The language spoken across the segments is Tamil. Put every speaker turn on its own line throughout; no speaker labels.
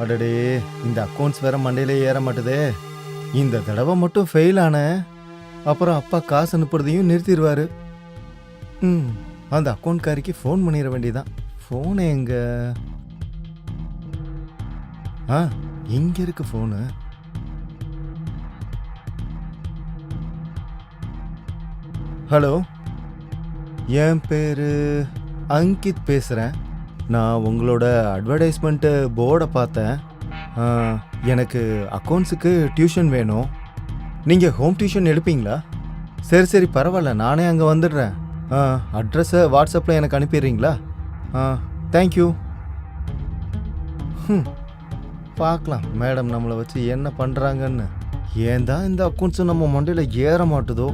அடடே இந்த அக்கௌண்ட்ஸ் வேற மண்டையிலே ஏற மாட்டுதே. இந்த தடவை மட்டும் ஃபெயில் ஆன. அப்புறம் அப்பா காசு அனுப்புறதையும் நிறுத்திடுவாரு ம் அந்த அக்கௌண்ட்காரிக்கு ஃபோன் பண்ணிட வேண்டியதான் ஃபோனு எங்க? ஆ எங்க இருக்கு ஃபோனு ஹலோ என் பேர் அங்கித் பேசுகிறேன் நான் உங்களோட அட்வர்டைஸ்மெண்ட்டு போர்டை பார்த்தேன். எனக்கு அக்கௌண்ட்ஸுக்கு டியூஷன் வேணும். நீங்கள் ஹோம் டியூஷன் எடுப்பீங்களா? சரி சரி பரவாயில்ல நானே அங்கே வந்துடுறேன். ஆ அட்ரஸை வாட்ஸ்அப்பில் எனக்கு அனுப்பிடுறீங்களா? ஆ தேங்க்யூ ம் பார்க்கலாம். மேடம் நம்மளை வச்சு என்ன பண்ணுறாங்கன்னு ஏன் தான் இந்த அக்கௌண்ட்ஸும் நம்ம மண்டையில் ஏற மாட்டுதோ?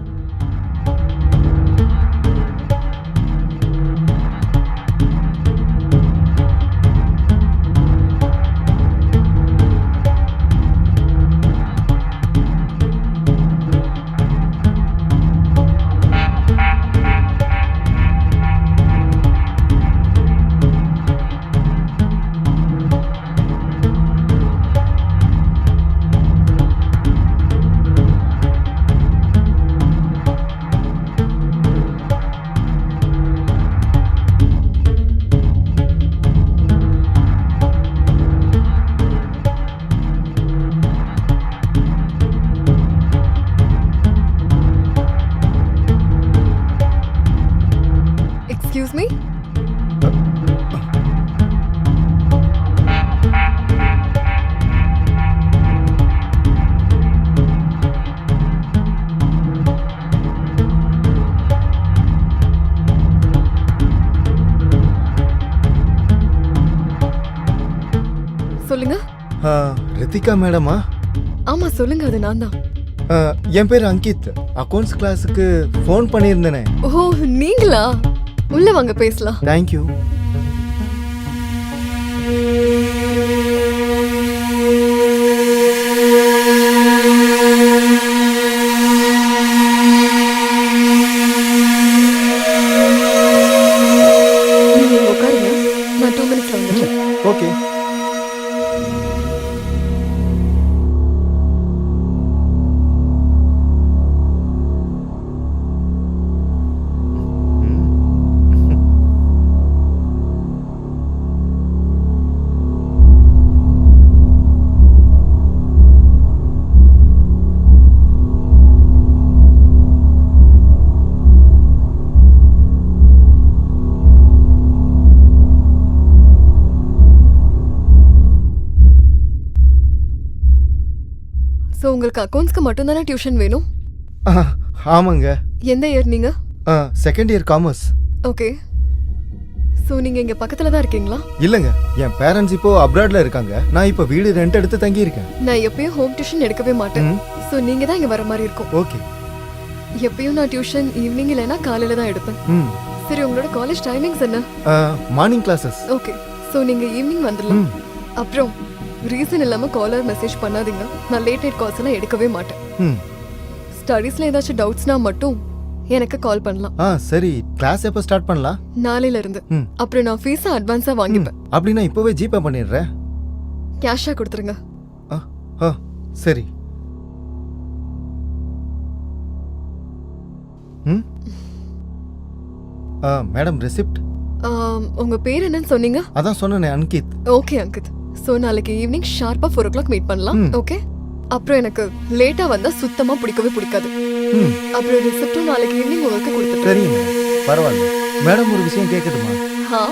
ரித்திகா மேடமா?
ஆமா சொல்லுங்க அது நான் தான்.
என் பேர் அங்கித். அக்கௌண்ட்ஸ் கிளாஸுக்கு ஃபோன் பண்ணியிருந்தேனே.
ஓ நீங்களா? உள்ள வாங்க பேசலாம்.
தேங்க்யூ
ஸோ உங்களுக்கு அக்கௌண்ட்ஸ்க்கு மட்டும் தானே டியூஷன் வேணும்?
ஆமாங்க.
எந்த இயர் நீங்க?
Second year commerce
okay so நீங்க இங்க பக்கத்துல தான் இருக்கீங்களா?
இல்லைங்க என் பேரண்ட்ஸ் இப்போ அப்ராட்ல இருக்காங்க. நான் இப்போ வீடு ரெண்ட் எடுத்து தங்கியிருக்கேன்.
நான் எப்பயும் ஹோம் டியூஷன் எடுக்கவே மாட்டேன். ஸோ நீங்க தான் இங்க வர மாதிரி இருக்கும்.
ஓகே
எப்பயும் நான் டியூஷன் ஈவினிங் இல்லைன்னா காலையில தான் எடுப்பேன். சரி உங்களோட காலேஜ் டைமிங்ஸ் என்ன?
மார்னிங் கிளாஸஸ்
ஓகே ஸோ நீங்க ஈவினிங் வந்துடலாம். அப்புறம் ரீசன் இல்லாம காலர் மெசேஜ் பண்ணாதீங்க. நான் லேட் நைட் கால்ஸ் எல்லாம் எடுக்கவே மாட்டேன்.
ம்.
ஸ்டடீஸ்ல ஏதாச்சும் டவுட்ஸ்னா மட்டும் எனக்கு கால் பண்ணலாம்.
ஆ சரி. கிளாஸ் எப்போ ஸ்டார்ட் பண்ணலாம்?
நாளையில இருந்து. அப்புறம் நான் ஃபீஸை அட்வான்ஸா. வாங்கிப்பேன்.
அப்படின்னா இப்போவே ஜிபே பண்ணிடுறேன்
கேஷா கொடுத்துருங்க.
ஆ ஆ சரி. ம். ஆ மேடம் ரெசிப்ட்
உங்க பேர் என்னன்னு சொன்னீங்க?
அதான் சொன்னேனே அன்கித்.
ஓகே அங்கித் ஸோ நாளைக்கு ஈவினிங் ஷார்ப்பா ஃபோர் ஓ கிளாக் மீட் பண்ணலாம். ஓகே அப்புறம் எனக்கு லேட்டா வந்தா சுத்தமா பிடிக்கவே பிடிக்காது. அப்புறம் ரிசிப்டும் நாளைக்கு ஈவினிங் உங்களுக்கு கொடுத்துட்டு
சரிங்க பரவாயில்ல. மேடம் ஒரு விஷயம் கேட்கட்டுமா?
ஹா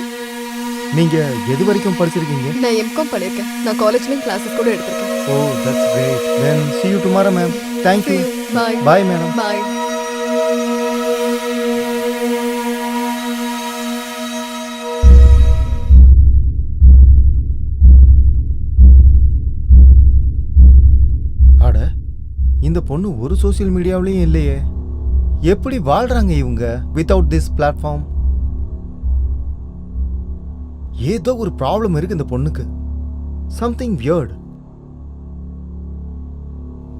நீங்க எது வரைக்கும் படிச்சிருக்கீங்க?
நான் எம்காம் பண்ணிருக்கேன் நான் காலேஜ்லயும் கிளாஸஸ் கூட எடுத்திருக்கேன்.
ஓ that's great then see you tomorrow ma'am thank you
bye
bye madam
bye
இந்த பொண்ணு ஒரு சோசியல் மீடியாவிலையும் இல்லையே. எப்படி வாழ்றாங்க இவங்க வித்தவுட் திஸ் பிளாட்ஃபார்ம் ஏதோ ஒரு ப்ராப்ளம் இருக்கு இந்த பொண்ணுக்கு. Something weird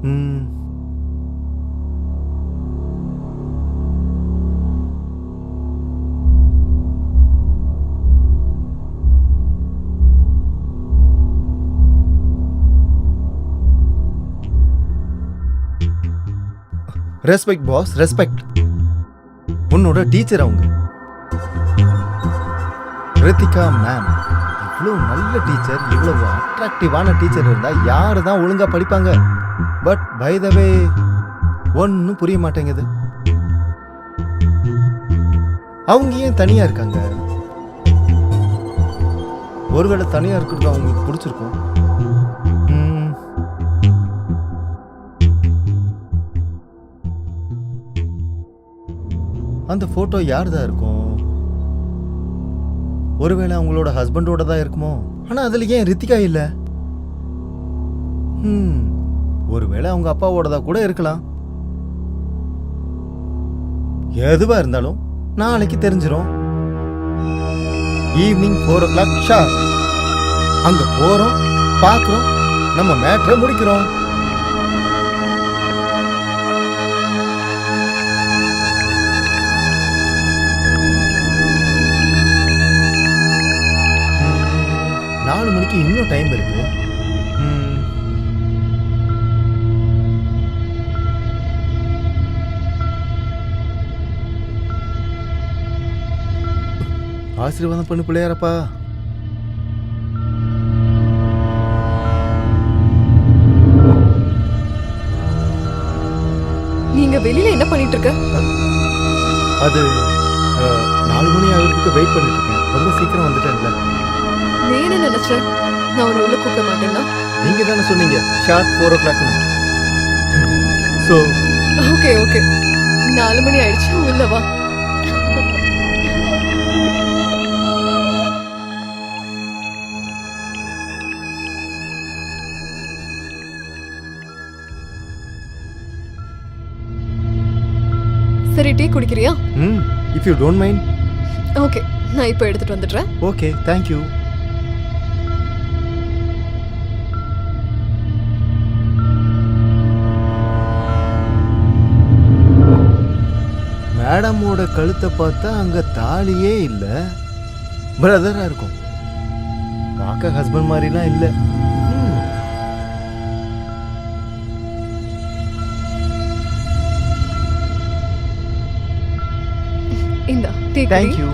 hmm. Respect boss respect உன்னோட டீச்சர் அவங்க. ரித்திகா மேம் இவ்வளோ நல்ல டீச்சர் இவ்வளவு அட்ராக்டிவான டீச்சர் இருந்தால் யாரு தான் ஒழுங்காக படிப்பாங்க? பட் பை த வே ஒன்றும் புரிய மாட்டேங்குது. அவங்க ஏன் தனியாக இருக்காங்க? ஒருவேளை தனியாக இருக்கிறது அவங்களுக்கு பிடிச்சிருக்கும். அந்த ஃபோட்டோ யார் இருக்கும்? ஒருவேளை அவங்களோட ஹஸ்பண்டோட தான் இருக்குமோ? ஆனால் அதில் ஏன் ரித்திகா இல்லை? ம் ஒருவேளை அவங்க அப்பாவோடதா கூட இருக்கலாம். எதுவாக இருந்தாலும் நாளைக்கு தெரிஞ்சிடும் evening four o'clock sharp அங்கே போகிறோம் பார்க்குறோம் நம்ம மேட்ரை முடிக்கிறோம். மணிக்கு இன்னும் டைம் இருக்கு. ஆசீர்வாதம் பண்ணு பிள்ளையாரப்பா.
நீங்க வெளியில என்ன பண்ணிட்டு இருக்க
அது நாலு மணி ஆகிறதுக்கு வெயிட் பண்ணிட்டு இருக்கேன் ரொம்ப சீக்கிரம் வந்துட்டேன்ல.
என்ன நினைச்ச நான் உன்னை உள்ள கூப்பிட மாட்டேன்னா?
நீங்க தானே சொன்னீங்க. ஷார்ப் ஃபோர் ஓ கிளாக்னு ஸோ
ஓகே ஓகே நாலு மணி ஆயிடுச்சு உள்ள வா. சரி டீ குடிக்கிறியா?
ம் if you don't mind
okay நான் இப்போ எடுத்துட்டு வந்துடுறேன்.
ஓகே தேங்க்யூ மேடமோட கழுத்தை பார்த்தா அங்க தாலியே இல்ல. பிரதரா இருக்கும். பார்க்க ஹஸ்பண்ட் மாதிரிலாம் இல்ல. Thank you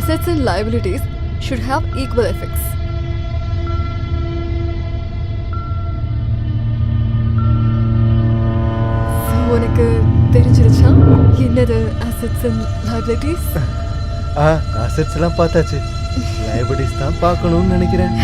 assets and liabilities should have equal effects. So, உனக்கு தெரிஞ்சிருச்சா என்னது assets and liabilities
ah assets எல்லாம் பார்த்தாச்சு லைபிலிட்டிஸ் தான் பார்க்கணும்னு நினைக்கிறேன்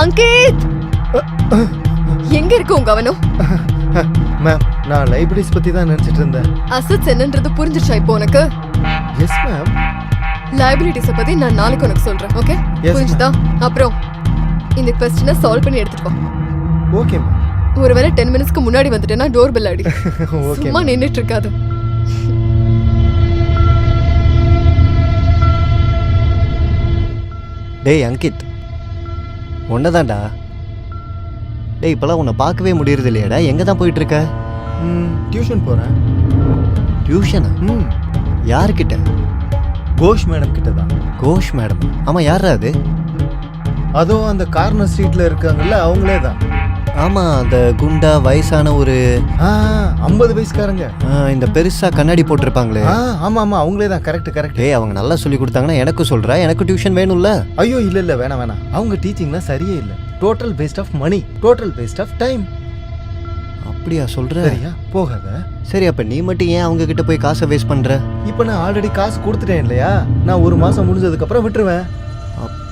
அங்கித் எங்க இருக்கு உங்க கவனம்?
மேம் நான் லைபிலிட்டிஸ் பத்தி தான் நினைச்சிட்டு இருந்தேன்.
அசட்ஸ் என்னன்றது புரிஞ்சிருச்சா இப்போ உனக்கு?
எஸ் மேம்
லைபிலிட்டிஸ பத்தி நான் நாளைக்கு உனக்கு சொல்றேன் ஓகே புரிஞ்சுதா? அப்புறம் இந்த கொஸ்டினை சால்வ் பண்ணி எடுத்துட்டு வா.
ஓகே மேம்
ஒருவேளை டென் மினிட்ஸ்க்கு முன்னாடி வந்துட்டேன்னா டோர் பெல் அடி
ஓகே
சும்மா நின்னுட்டு இருக்காது
டேய் அங்கித். ஒன்னதான்டா டேய் இப்போலாம் உன்னை பார்க்கவே முடியறது இல்லையாடா எங்கே தான் போயிட்டு இருக்க
ம் டியூஷன் போறேன்.
டியூஷனா?
ம்.
யாருக்கிட்ட
கோஷ் மேடம் கிட்ட தான்.
கோஷ் மேடம். ஆமாம் யாரா அது?
அதோ அந்த கார்னர் ஸ்ட்ரீட்ல இருக்காங்கல்ல அவங்களே தான்.
ஆமாம் அந்த குண்டா வயசான ஒரு
ஐம்பது வயசுக்காரங்க.
இந்த பெருசாக கண்ணாடி போட்டிருப்பாங்களே.
ஆ ஆமா ஆமா அவங்களே தான் கரெக்ட் கரெக்ட்
டேய் அவங்க நல்லா சொல்லி கொடுத்தாங்கன்னா எனக்கு சொல்கிறா எனக்கு டியூஷன் வேணும்ல.
ஐயோ இல்ல இல்ல வேணாம் வேணாம் அவங்க டீச்சிங்லாம் சரியே இல்ல. Total waste of money total waste of time
அப்படியா சொல்கிற
சரியா? போகாத.
சரி அப்போ நீ மட்டும் ஏன் அவங்க கிட்ட போய் காசை வேஸ்ட் பண்ணுற
இப்போ நான் ஆல்ரெடி காசு கொடுத்துட்டேன் இல்லையா? நான் ஒரு மாசம் முடிஞ்சதுக்கு அப்புறம் விட்டுருவேன்.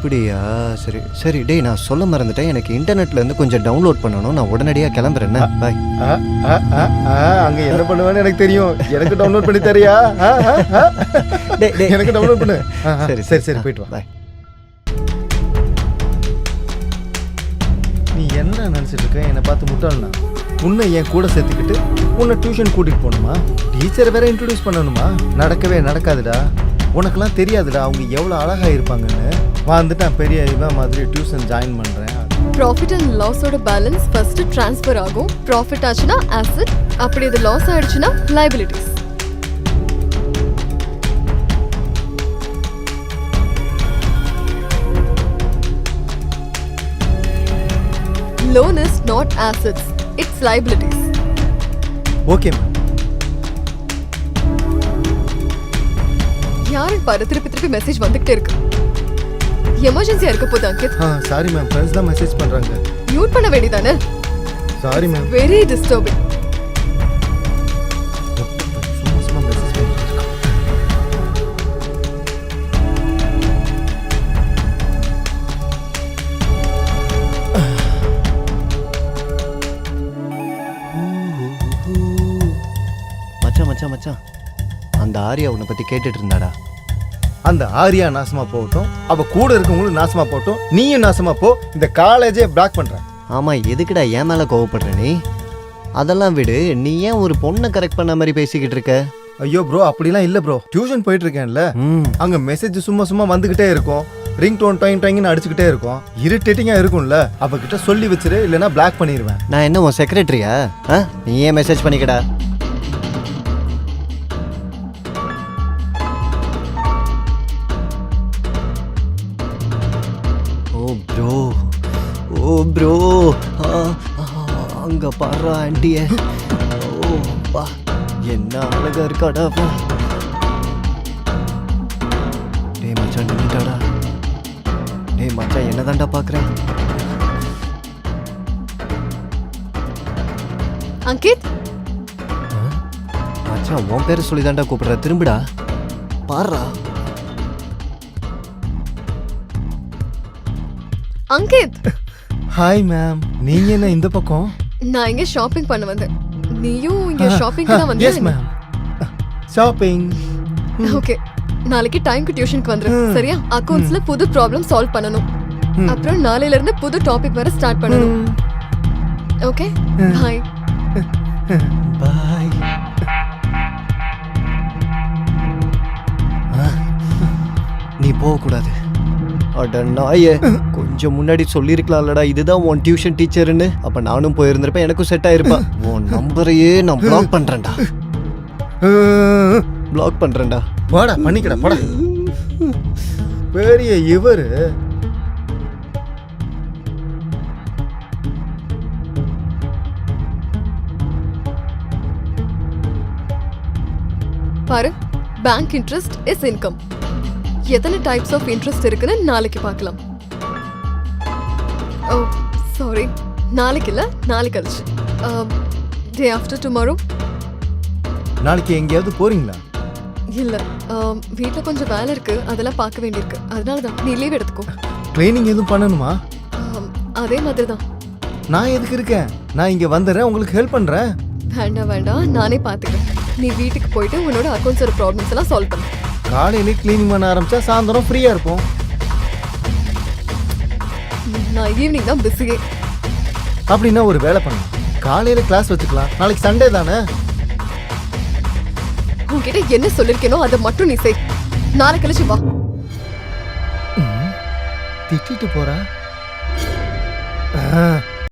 அப்படியா? சரி சரி டேய் நான் சொல்ல மறந்துட்டேன். எனக்கு இன்டர்நெட்ல இருந்து கொஞ்சம் டவுன்லோட் பண்ணணும். நான் உடனடியாக கிளம்புறேன். பாய்.
அங்க என்ன பண்ணுவேன்னு எனக்கு தெரியும். எனக்கு டவுன்லோட் பண்ணி தரியா. எனக்கு டவுன்லோட் பண்ணு.
சரி
சரி. சரி போயிட்டு வா.
பாய்.
நீ என்ன நினைச்சிட்டு இருக்க? என்னை பார்த்து முட்டாள்னா? உன்னை என் கூட சேர்த்துக்கிட்டு உன்னை டியூஷன் கூட்டிட்டு போகணுமா? டீச்சரை வேற இன்ட்ரடியூஸ் பண்ணணுமா? நடக்கவே நடக்காதுடா. உனக்கெல்லாம் தெரியாதுடா அவங்க எவ்வளோ அழகா இருப்பாங்கன்னு வந்துட்டான் பெரிய இவன் மாதிரி டியூஷன் ஜாயின் பண்ணுறேன்
ப்ராஃபிட் அண்ட் லாஸோட பேலன்ஸ் ஃபர்ஸ்ட் ட்ரான்ஸ்ஃபர் ஆகும். ப்ராஃபிட் ஆச்சுன்னா ஆசிட் அப்படி இது லாஸ் ஆயிடுச்சுன்னா liabilities loan is not assets it's liabilities.
Okay ma'am
யாரும் பாரு? திருப்பி திருப்பி மெசேஜ் வந்துகிட்டே இருக்கு. எமர்ஜென்சியா இருக்க போது அங்கித்
சாரி மேம் ஃப்ரெண்ட்ஸ் தான் மெசேஜ் பண்ணுறாங்க
மியூட் பண்ண வேண்டியதானே
sorry ma'am
very disturbing
Arya உன்னை பத்தி கேட்டுட்டு இருந்தாடா.
அந்த ஆரியா நாசமா போகட்டும் அவ கூட இருக்கவங்களும் நாசமா போகட்டும் நீயும் நாசமா போ இந்த காலேஜே பிளாக் பண்ற
ஆமா எதுக்குடா என் மேல கோவப்படுற நீ? அதெல்லாம் விடு நீ ஏன் ஒரு பொண்ணை கரெக்ட் பண்ண மாதிரி பேசிக்கிட்டு இருக்க?
ஐயோ ப்ரோ அப்படிலாம் இல்ல ப்ரோ டியூஷன் போயிட்டு இருக்கேன்ல அங்க மெசேஜ் சும்மா சும்மா வந்துகிட்டே இருக்கும். ரிங் டோன் டைம் டைம்னு அடிச்சுக்கிட்டே இருக்கும். இரிட்டேட்டிங்கா இருக்கும்ல. அவகிட்ட சொல்லி வச்சிரு இல்லைன்னா பிளாக் பண்ணிடுவேன்
நான் என்ன உன் செக்ரட்டரியா நீ ஏன் மெசேஜ் பண்ணிக்கடா? ப்ரோ அங்க பாடுறா ஆண்டிய ஓ பா என்ன அழகா இருக்காடா அப்பா. டேய் மச்சான் நின்னுட்டாடா. டேய் மச்சான் என்னதான்டா பார்க்குறேன்
அங்கித்?
மச்சான் உன் பேரை சொல்லி தான்டா கூப்பிடுற. திரும்பிடா. பாடுறா
அங்கித்?
ஹாய் மேம் நீங்க என்ன இந்த பக்கம்?
நான் இங்க ஷாப்பிங் பண்ண வந்தேன். நீயும் இங்க ஷாப்பிங் தான்
எஸ்
வந்தியா
மேம் ஷாப்பிங்
ஓகே நாளைக்கு டைம்க்கு டியூஷனுக்கு வந்துரு. சரியா? அக்கவுண்ட்ஸ்ல புது ப்ராப்ளம் சால்வ் பண்ணணும்.
ம்.
அப்புறம் நாளையில இருந்து புது டாபிக் வேற ஸ்டார்ட் பண்ணணும். ஓகே பாய்
பாய் நீ போகக்கூடாது. அட நாயே கொஞ்சம் முன்னாடி சொல்லியிருக்கலாம்லடா இதுதான் உன் டியூஷன் டீச்சர்னு அப்ப நானும் போயிருந்திருப்பேன் எனக்கும் செட் ஆயிருப்பா. உன் நம்பரையே நான் பிளாக் பண்றேன்டா. பிளாக் பண்றேன்டா.
போடா பண்ணிக்கடா போடா. பெரிய இவரு.
பாரு பேங்க் இன்ட்ரெஸ்ட் இஸ் இன்கம் எத்தனை டைப்ஸ் ஆஃப் இன்ட்ரெஸ்ட் இருக்குன்னு நாளைக்கு பார்க்கலாம். ஓ சாரி நாளைக்கு இல்ல நாளைக்கு கழிச்சு. டே ஆஃப்டர் டுமாரோ
நாளைக்கு எங்கேயாவது போறீங்களா?
இல்ல. Um, வீட்ல கொஞ்சம் வேலை இருக்கு. அதெல்லாம் பார்க்க வேண்டியிருக்கு. அதனால தான். நீ லீவ் எடுத்துக்கோ.
ட்ரைனிங் எதுவும் பண்ணணுமா?
Um, அதே மாதிரி தான்.
நான் எதுக்கு இருக்கேன்? நான் இங்க வந்துடுறேன் உங்களுக்கு ஹெல்ப் பண்றேன்.
வேண்டாம் வேண்டாம். நானே பார்த்துக்கிறேன். நீ வீட்டுக்கு போயிட்டு உன்னோட அக்கௌண்ட்ஸோட ப்ராப்ளம்ஸ் எல்லாம் சால்வ் பண்ணு.
காலையில கிளீனிங் பண்ண ஆரம்பிச்சா சாயந்தரம் ஃப்ரீயா இருப்போம்.
நான் ஈவினிங் தான் பிஸியே
அப்படின்னா ஒரு வேலை பண்ணலாம். காலையில கிளாஸ் வச்சுக்கலாம். நாளைக்கு சண்டே தானே?
உன்கிட்ட என்ன சொல்லிருக்கேனோ அதை மட்டும் நீ செய். நாளை கழிச்சு வா.
திட்டிட்டு போறா? ஆ,